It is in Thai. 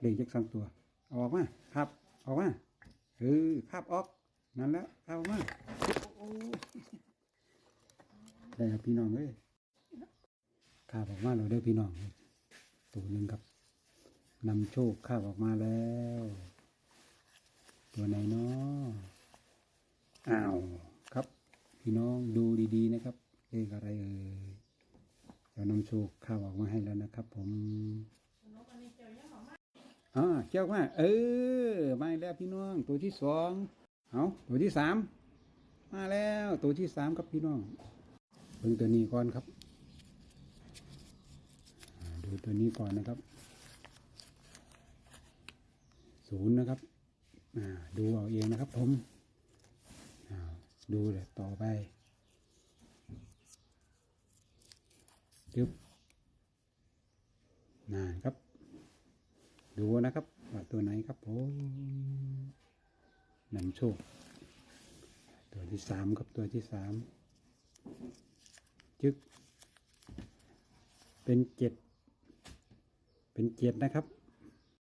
เลขจักสองตัวเอาออกมาครับออกมาเออคาบออกนั่นแล้วคาบออกมาได้ครับพี่น้องเอ้ยคาบออกมาเราได้พี่น้องตัวหนึ่งครับนำโชคคาบออกมาแล้ว ตัวไหนเนาะอ้าวครับ พี่น้องดูดีๆนะครับเลขอะไรเอ่ยเดี๋ยวนำโชคข้าวออกมาให้แล้วนะครับ ผม อ่าเจ้าว่า เออ มาแล้วพี่น้อง ตัวที่สองเอาตัวที่สามมาแล้ว ตัวที่สามครับพี่น้องเบิ่งตัวนี้ก่อนครับ ดูตัวนี้ก่อนนะครับศูนย์นะครับอ่าดูเอาเองนะครับผมดูเลยต่อไปจึ๊บนานครับ ดูนะครับ ว่าตัวไหนครับผมนำโชค ตัวที่สามครับตัวที่สามจึก เป็นเจ็ด เป็นเจ็ดนะครับ